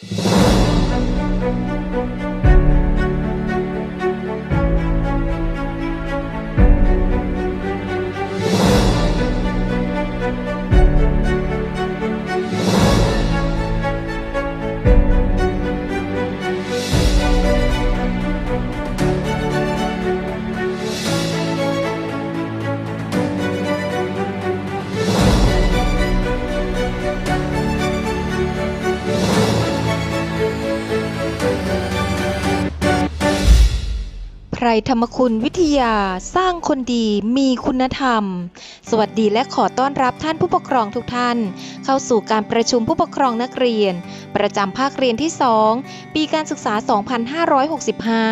ไพรธรรมคุณวิทยาสร้างคนดีมีคุณธรรม สวัสดีและขอต้อนรับท่านผู้ปกครองทุกท่าน เข้าสู่การประชุมผู้ปกครองนักเรียน ประจำภาคเรียนที่ 2 ปีการศึกษา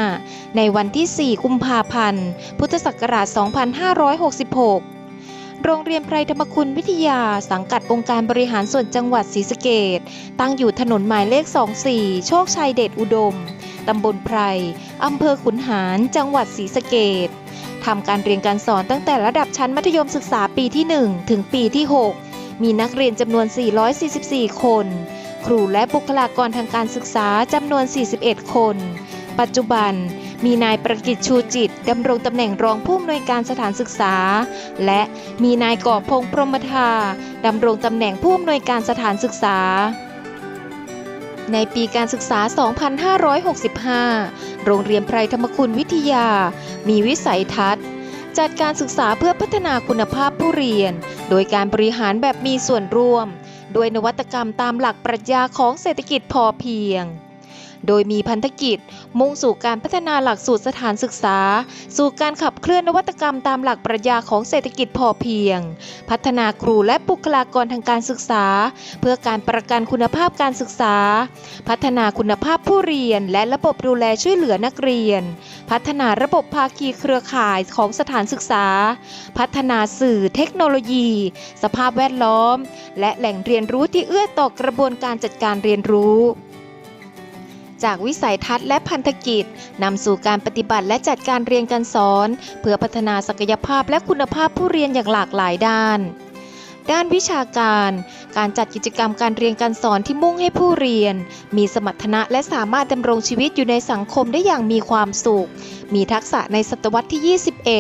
2565 ในวันที่ 4 กุมภาพันธ์ พุทธศักราช 2566โรงเรียนไพรธรรมคุณวิทยาสังกัดองค์การบริหารส่วนจังหวัดศรีสะเกดตั้งอยู่ถนนหมายเลข 24 โชคชัยเดชอุดม ตำบลไพร อำเภอขุนหาร จังหวัดศรีสะเกดทำการเรียนการสอนตั้งแต่ระดับชั้นมัธยมศึกษาปีที่ 1 ถึงปีที่ 6 มีนักเรียนจำนวน 444 คน ครูและบุคลากรทางการศึกษาจำนวน 41 คน ปัจจุบันมีนายประกิตชูจิตดำรงตำแหน่งรองผู้อำนวยการสถานศึกษา และมีนายก่อพงษ์พรหมทาดำรงตำแหน่งผู้อำนวยการสถานศึกษา ในปีการศึกษา 2565 โรงเรียนไพรธรรมคุณวิทยา มีวิสัยทัศน์ จัดการศึกษาเพื่อพัฒนาคุณภาพผู้เรียน โดยการบริหารแบบมีส่วนร่วม ด้วยนวัตกรรมตามหลักปรัชญาของเศรษฐกิจพอเพียง โดยมีพันธกิจ มุ่งสู่การพัฒนาหลักสูตรสถานศึกษา สู่การขับเคลื่อนนวัตกรรมตามหลักปรัชญาของเศรษฐกิจพอเพียง พัฒนาครูและบุคลากรทางการศึกษา เพื่อการประกันคุณภาพการศึกษา พัฒนาคุณภาพผู้เรียน และระบบดูแลช่วยเหลือนักเรียน พัฒนาระบบภาคีเครือข่ายของสถานศึกษา พัฒนาสื่อเทคโนโลยี สภาพแวดล้อม และแหล่งเรียนรู้ที่เอื้อต่อกระบวนการจัดการเรียนรู้ จากวิสัยทัศน์และพันธกิจนำสู่การปฏิบัติและจัดการเรียนการสอน เพื่อพัฒนาศักยภาพและคุณภาพผู้เรียนอย่างหลากหลายด้าน ด้านวิชาการ การจัดกิจกรรมการเรียนการสอนที่มุ่งให้ผู้เรียน มีสมรรถนะและสามารถดำรงชีวิตอยู่ในสังคมได้อย่างมีความสุข มีทักษะในศตวรรษที่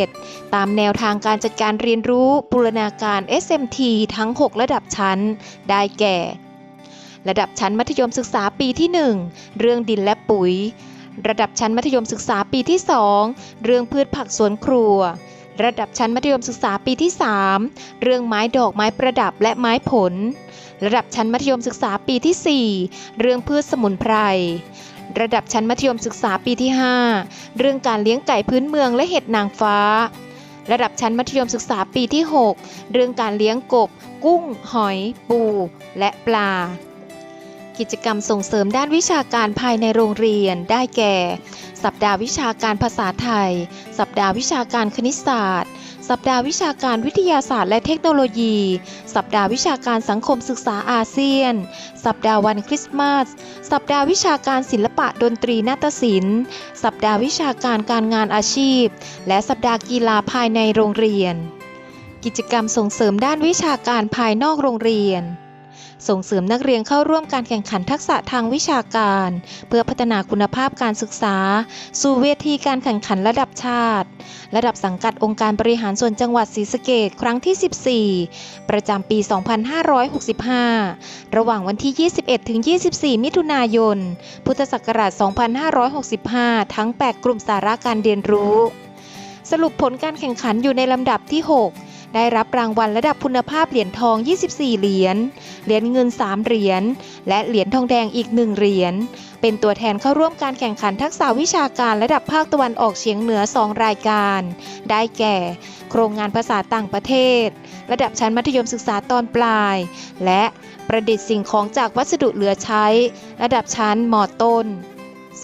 21 ตามแนวทางการจัดการเรียนรู้บูรณาการ SMT ทั้ง 6 ระดับชั้น ได้แก่ ระดับชั้นมัธยมศึกษาปีที่ 1 เรื่องดินและปุ๋ย ระดับชั้นมัธยมศึกษาปีที่ 2 เรื่องพืชผักสวนครัว ระดับชั้นมัธยมศึกษาปีที่ 3 เรื่องไม้ดอกไม้ประดับและไม้ผล ระดับชั้นมัธยมศึกษาปีที่ 4 เรื่องพืชสมุนไพรระดับชั้นมัธยมศึกษาปีที่ 5 เรื่องการเลี้ยงไก่พื้นเมืองและเห็ดนางฟ้า ระดับชั้นมัธยมศึกษาปีที่ 6 เรื่องการเลี้ยงกบ กุ้ง หอย ปู และปลา กิจกรรมส่งเสริมด้านวิชาการภายในโรงเรียน ได้แก่ สัปดาห์วิชาการภาษาไทย สัปดาห์วิชาการคณิตศาสตร์ สัปดาห์วิชาการวิทยาศาสตร์และเทคโนโลยี สัปดาห์วิชาการสังคมศึกษาอาเซียน สัปดาห์วันคริสต์มาส สัปดาห์วิชาการศิลปะดนตรีนาฏศิลป์ สัปดาห์วิชาการการงานอาชีพ และสัปดาห์กีฬาภายในโรงเรียน กิจกรรมส่งเสริมด้านวิชาการภายนอกโรงเรียน ส่งเสริมนักเรียนเข้าร่วมการแข่งขันทักษะทางวิชาการ เพื่อพัฒนาคุณภาพการศึกษา สู่เวทีการแข่งขันระดับชาติ ระดับสังกัดองค์การบริหารส่วนจังหวัดศรีสะเกษครั้งที่ 14 ประจำปี 2565 ระหว่างวันที่ 21 ถึง 24 มิถุนายน พุทธศักราช 2565 ทั้ง 8 กลุ่มสาระการเรียนรู้ สรุปผลการแข่งขันอยู่ในลำดับที่ 6 ได้รับรางวัลระดับคุณภาพเหรียญทอง 24 เหรียญ เหรียญเงิน 3 เหรียญ และเหรียญทองแดงอีก 1 เหรียญ เป็นตัวแทนเข้าร่วมการแข่งขันทักษะวิชาการระดับภาคตะวันออกเฉียงเหนือ 2 รายการ ได้แก่ โครงงานภาษาต่างประเทศ ระดับชั้นมัธยมศึกษาตอนปลาย และประดิษฐ์สิ่งของจากวัสดุเหลือใช้ ระดับชั้นมต้น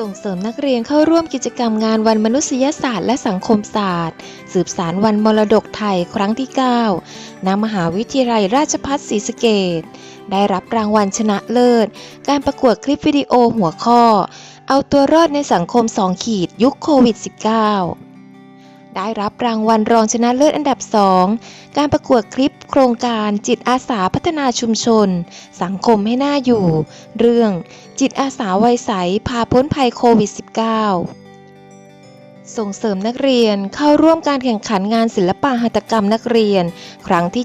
ส่งเสริมนักเรียนเข้าร่วมกิจกรรมงานวันมนุษยศาสตร์และสังคมศาสตร์ สืบสารวันมรดกไทยครั้งที่ 9 ณ มหาวิทยาลัยราชภัฏศรีสะเกตได้รับรางวัลชนะเลิศ การประกวดคลิปวิดีโอหัวข้อ เอาตัวรอดในสังคม 2 ขีดยุคโควิด -19 ได้รับรางวัลรองชนะเลิศอันดับ 2 การประกวดคลิปโครงการจิตอาสาพัฒนาชุมชน สังคมให้น่าอยู่ เรื่องจิตอาสาวัยใสพาพ้นภัยโควิด -19 ส่งเสริมนักเรียนเข้าร่วมการแข่งขันงานศิลปะหัตถกรรมนักเรียน ครั้งที่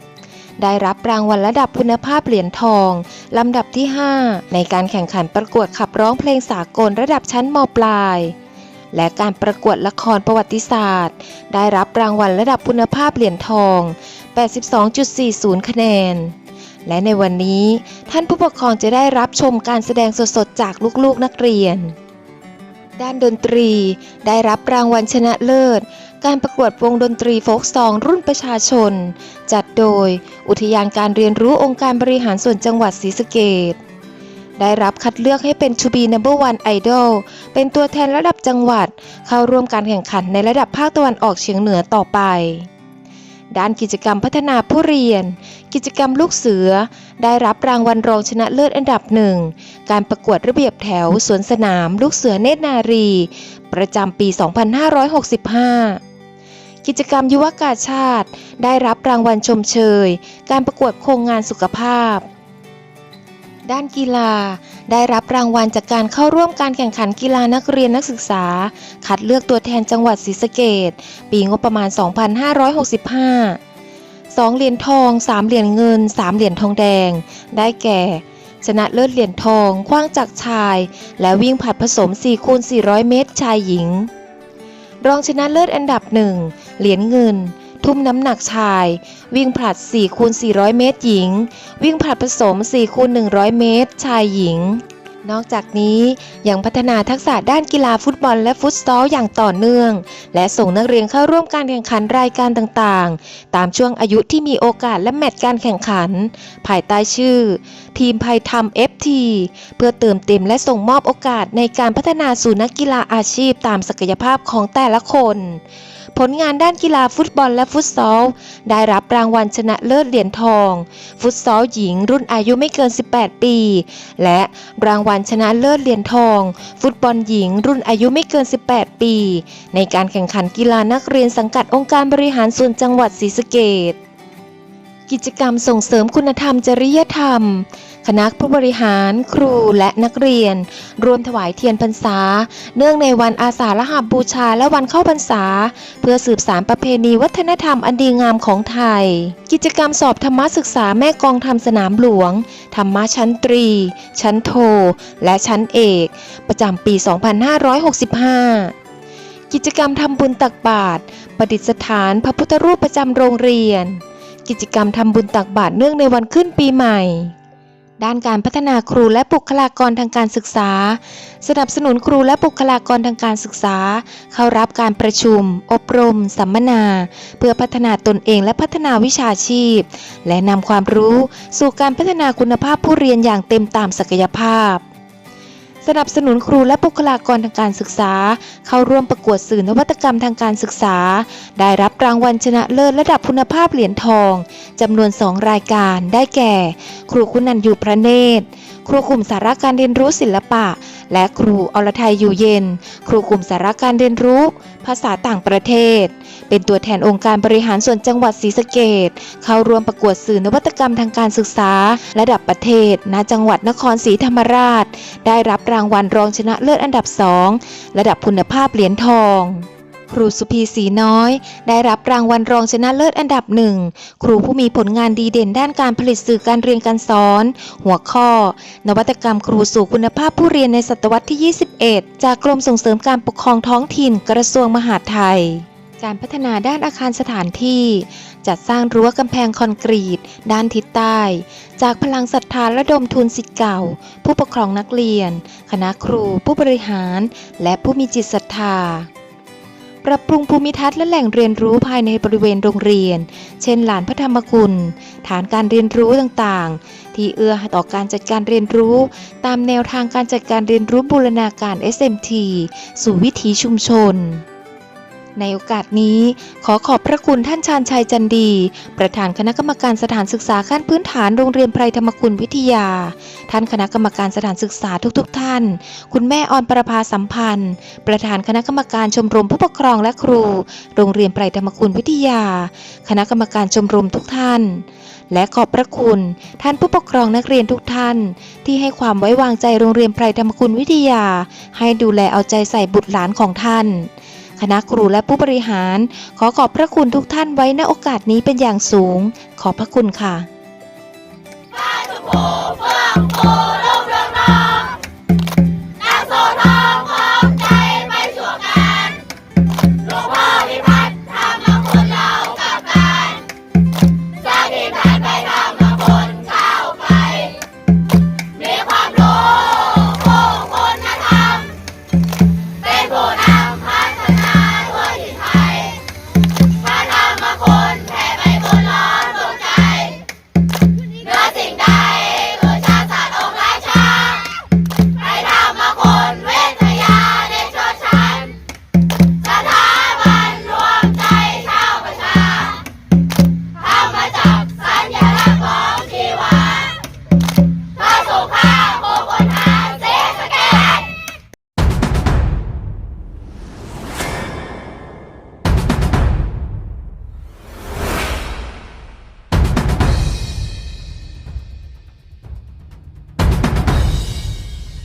70ได้รับรางวัลระดับคุณภาพเหรียญทอง ลำดับที่ 5 ในการแข่งขันประกวดขับร้องเพลงสากลระดับชั้นมปลาย และการประกวดละครประวัติศาสตร์ ได้รับรางวัลระดับคุณภาพเหรียญทอง 82.40 คะแนน และในวันนี้ท่านผู้ปกครองจะได้รับชมการแสดงสดๆ จากลูกๆนักเรียน ด้านดนตรีได้รับรางวัลชนะเลิศ การประกวดวงดนตรีโฟกซองรุ่นประชาชน จัดโดย อุทยานการเรียนรู้องค์การบริหารส่วนจังหวัดศรีสะเกษ ได้รับคัดเลือกให้เป็น To be number one idol เป็นตัวแทนระดับจังหวัด เข้าร่วมการแข่งขันในระดับภาคตะวันออกเฉียงเหนือต่อไป ด้านกิจกรรมพัฒนาผู้เรียน กิจกรรมลูกเสือ ได้รับรางวัลรองชนะเลิศอันดับหนึ่ง การประกวดระเบียบแถวสวนสนาม ลูกเสือเนตรนารี ประจำปี 2565กิจกรรมยุวกาชาติ ได้รับรางวัลชมเชย การประกวดโครงงานสุขภาพ ด้านกีฬา ได้รับรางวัลจากการเข้าร่วมการแข่งขันกีฬานักเรียนนักศึกษา คัดเลือกตัวแทนจังหวัดศรีสะเกษปีงบประมาณ 2565 2 เหรียญทอง 3 เหรียญเงิน 3 เหรียญทองแดง ได้แก่ ชนะเลิศเหรียญทอง คว้างจากชาย และวิ่งผัดผสม 4 คูณ 400 เมตร ชายหญิง รองชนะเลิศอันดับหนึ่งเหรียญเงิน ทุ่มน้ำหนักชาย วิ่งผลัด4คูณ400 เมตรหญิง วิ่งผลัดผสม4คูณ100 เมตร ชายหญิง นอกจากนี้ยังพัฒนาทักษะด้านกีฬาฟุตบอลและฟุตซอลอย่างต่อเนื่อง และส่งนักเรียนเข้าร่วมการแข่งขันรายการต่างๆ ตามช่วงอายุที่มีโอกาสและแมตช์การแข่งขัน ภายใต้ชื่อ ทีมไพทำ FT เพื่อเติมเต็มและส่งมอบโอกาสในการพัฒนาสู่นักกีฬาอาชีพตามศักยภาพของแต่ละคน ผลงานด้านกีฬาฟุตบอลและฟุตซอล ได้รับรางวัลชนะเลิศเหรียญทอง ฟุตซอลหญิงรุ่นอายุไม่เกิน 18 ปี และรางวัลชนะเลิศเหรียญทอง ฟุตบอลหญิงรุ่นอายุไม่เกิน 18 ปี ในการแข่งขันกีฬานักเรียนสังกัดองค์การบริหารส่วนจังหวัดศรีสะเกด กิจกรรมส่งเสริมคุณธรรมจริยธรรม คณะผู้บริหาร ครูและนักเรียน รวมถวายเทียนพรรษา เนื่องในวันอาสาฬหบูชาและวันเข้าพรรษา เพื่อสืบสารประเพณีวัฒนธรรมอันดีงามของไทย กิจกรรมสอบธรรมศึกษาแม่กองธรรมสนามหลวง ธรรมชั้นตรี ชั้นโท และชั้นเอก ประจำปี 2565กิจกรรมทำบุญตักบาตรประดิษฐานพระพุทธรูปประจำโรงเรียน กิจกรรมทำบุญตักบาตรเนื่องในวันขึ้นปีใหม่ ด้านการพัฒนาครูและบุคลากรทางการศึกษา สนับสนุนครูและบุคลากรทางการศึกษา เข้ารับการประชุม อบรม สัมมนา เพื่อพัฒนาตนเองและพัฒนาวิชาชีพ และนำความรู้สู่การพัฒนาคุณภาพผู้เรียนอย่างเต็มตามศักยภาพ สนับสนุนครูและบุคลากรทางการศึกษา เข้าร่วมประกวดสื่อนวัตกรรมทางการศึกษา ได้รับรางวัลชนะเลิศระดับคุณภาพเหรียญทองจำนวน 2 รายการได้แก่ ครูคุณันยูพระเนตรครูกลุ่มสาระการเรียนรู้ศิลปะ และครูอรไทยอยู่เย็น ครูกลุ่มสาระการเรียนรู้ ภาษาต่างประเทศ เป็นตัวแทนองค์การบริหารส่วนจังหวัดศรีสะเกษเข้าร่วมประกวดสื่อนวัตกรรมทางการศึกษา ระดับประเทศ ณ จังหวัดนครศรีธรรมราช ได้รับรางวัลรองชนะเลิศอันดับ2ระดับคุณภาพเหรียญทอง ครูสุพีศรีน้อย ได้รับรางวัลรองชนะเลิศอันดับหนึ่ง ครูผู้มีผลงานดีเด่นด้านการผลิตสื่อการเรียนการสอน หัวข้อ นวัตกรรมครูสู่คุณภาพผู้เรียนในศตวรรษที่ 21 จากกรมส่งเสริมการปกครองท้องถิ่นกระทรวงมหาดไทยการพัฒนาด้านอาคารสถานที่ จัดสร้างรั้วกำแพงคอนกรีต ด้านทิศใต้ จากพลังศรัทธาระดมทุนสิทธิ์เก่า ผู้ปกครองนักเรียน คณะครู ผู้บริหาร และผู้มีจิตศรัทธา ปรับปรุงภูมิทัศน์และแหล่งเรียนรู้ภายในบริเวณโรงเรียน เช่น หลานพระธรรมกุลฐานการเรียนรู้ต่างๆ ที่เอื้อต่อการจัดการเรียนรู้ ตามแนวทางการจัดการเรียนรู้บูรณาการ SMT สู่วิถีชุมชน ในโอกาสนี้ขอขอบพระคุณท่านชาญชัยจันดี ประธานคณะกรรมการสถานศึกษาขั้นพื้นฐานโรงเรียนไพรธรรมคุณวิทยา ท่านคณะกรรมการสถานศึกษาทุกๆทท่าน คุณแม่ออนประภาสัมพันธ์ ประธานคณะกรรมการชมรมผู้ปกครองและครู โรงเรียนไพรธรรมคุณวิทยา คณะกรรมการชมรมทุกท่าน และขอบพระคุณ ท่านผู้ปกครองนักเรียนทุกท่าน ที่ให้ความไว้วางใจโรงเรียนไพรธรรมคุณวิทยา ให้ดูแลเอาใจใส่บุตรหลานของท่าน คณะครูและผู้บริหาร ขอขอบพระคุณทุกท่านไว้ณโอกาสนี้เป็นอย่างสูง ขอบพระคุณค่ะ